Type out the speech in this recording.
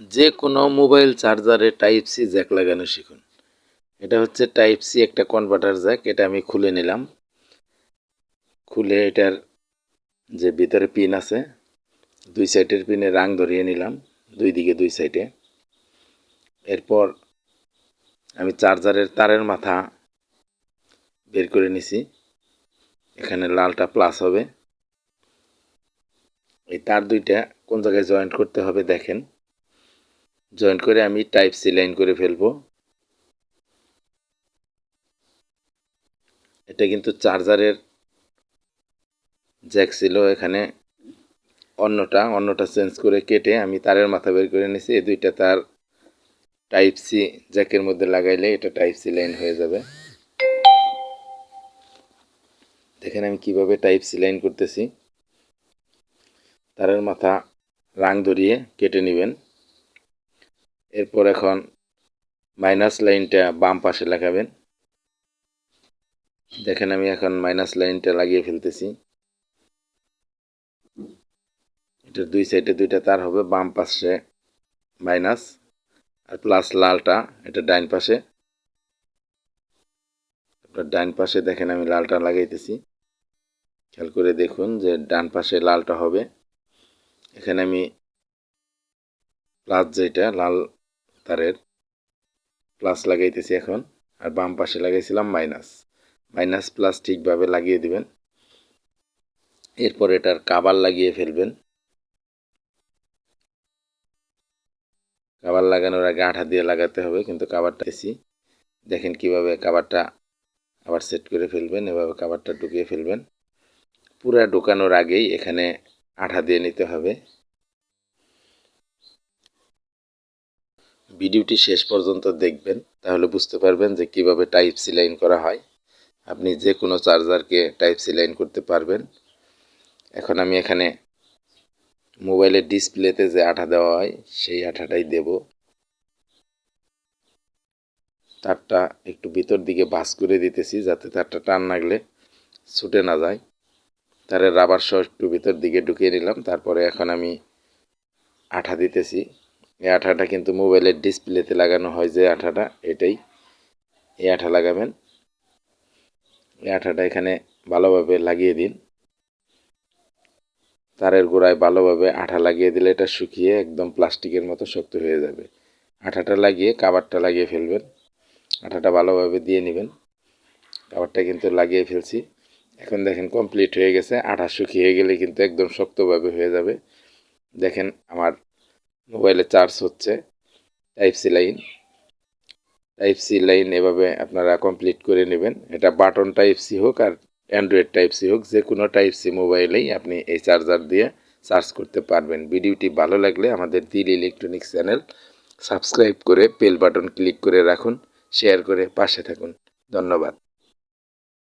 যে কোনো মোবাইল চার্জারে টাইপ সি জ্যাক লাগানো শিখুন। এটা হচ্ছে টাইপ সি একটা কনভার্টার জ্যাক, এটা আমি খুলে নিলাম। খুলে এটার যে ভিতরে পিন আছে, দুই সাইডের পিনে রাং ধরিয়ে নিলাম, দুই দিকে দুই সাইডে। এরপর আমি চার্জারের তারের মাথা বের করে নিছি। এখানে লালটা প্লাস হবে। এই তার দুইটা কোন জায়গায় জয়েন্ট করতে হবে দেখেন। জয়েন্ট করে আমি টাইপ সি লাইন করে ফেলব। এটা কিন্তু চার্জারের জ্যাক ছিল এখানে। অন্যটা অন্যটা চেঞ্জ করে কেটে আমি তারের মাথা বের করে নিছি। এই দুইটা তার টাইপ সি জ্যাকের মধ্যে লাগাইলে এটা টাইপ সি লাইন হয়ে যাবে। দেখেন আমি কীভাবে টাইপ সি লাইন করতেছি। তারের মাথা রাং ধরিয়ে কেটে নেবেন। এরপর এখন মাইনাস লাইনটা বাম পাশে লাগাবেন। দেখেন আমি এখন মাইনাস লাইনটা লাগিয়ে ফেলতেছি। এটার দুই সাইডে দুইটা তার হবে, বাম পাশে মাইনাস আর প্লাস লালটা, এটা ডাইন পাশে। আপনার ডাইন পাশে দেখেন আমি লালটা লাগাইতেছি। খেয়াল করে দেখুন যে ডান পাশে লালটা হবে। এখানে আমি প্লাস যেটা, লাল তারের প্লাস লাগাইতেছি এখন, আর বাম পাশে লাগাইছিলাম মাইনাস মাইনাস প্লাস ঠিকভাবে লাগিয়ে দিবেন। এরপর এটার কাবার লাগিয়ে ফেলবেন। কাবার লাগানোর আগে আঠা দিয়ে লাগাতে হবে, কিন্তু কাবারটা এসি দেখেন কীভাবে কাবারটা আবার সেট করে ফেলবেন, এভাবে কাবারটা ঢুকিয়ে ফেলবেন। পুরা ঢোকানোর আগেই এখানে আঠা দিয়ে নিতে হবে। ভিডিওটি শেষ পর্যন্ত দেখবেন, তাহলে বুঝতে পারবেন যে কীভাবে টাইপ সি লাইন করা হয়। আপনি যে কোনো চার্জারকে টাইপ সি লাইন করতে পারবেন। এখন আমি এখানে মোবাইলের ডিসপ্লেতে যে আঠা দেওয়া হয়, সেই আঠাটাই দেব। তারটা একটু ভিতর দিকে বাস করে দিতেছি, যাতে তারটা টান লাগলে ছুটে না যায়। তারে রাবার সহ একটু ভিতর দিকে ঢুকিয়ে নিলাম, তারপরে এখন আমি আঠা দিতেছি। এই আঠাটা কিন্তু মোবাইলের ডিসপ্লেতে লাগানো হয় যে আঠাটা, এটাই। এই আঠা লাগাবেন। এই আঠাটা এখানে ভালোভাবে লাগিয়ে দিন। তারের গোড়ায় ভালোভাবে আঠা লাগিয়ে দিলে এটা শুকিয়ে একদম প্লাস্টিকের মতো শক্ত হয়ে যাবে। আঠাটা লাগিয়ে কাবারটা লাগিয়ে ফেলবেন। আঠাটা ভালোভাবে দিয়ে নেবেন। কাবারটা কিন্তু লাগিয়ে ফেলছি। এখন দেখেন কমপ্লিট হয়ে গেছে। আঠা শুকিয়ে গেলে কিন্তু একদম শক্তভাবে হয়ে যাবে। দেখেন আমার মোবাইলে চার্জ হচ্ছে type C line type C line এভাবে আপনারা কমপ্লিট করে নেবেন। এটা বাটন টাইপ সি হোক আর অ্যান্ড্রয়েড টাইপ সি হোক যে কোনো টাইপ সি মোবাইলেই আপনি এই চার্জার দিয়ে চার্জ করতে পারবেন। ভিডিওটি ভালো লাগলে আমাদের দিল ইলেকট্রনিক্স চ্যানেল সাবস্ক্রাইব করে বেল বাটন ক্লিক করে রাখুন শেয়ার করে পাশে থাকুন। ধন্যবাদ।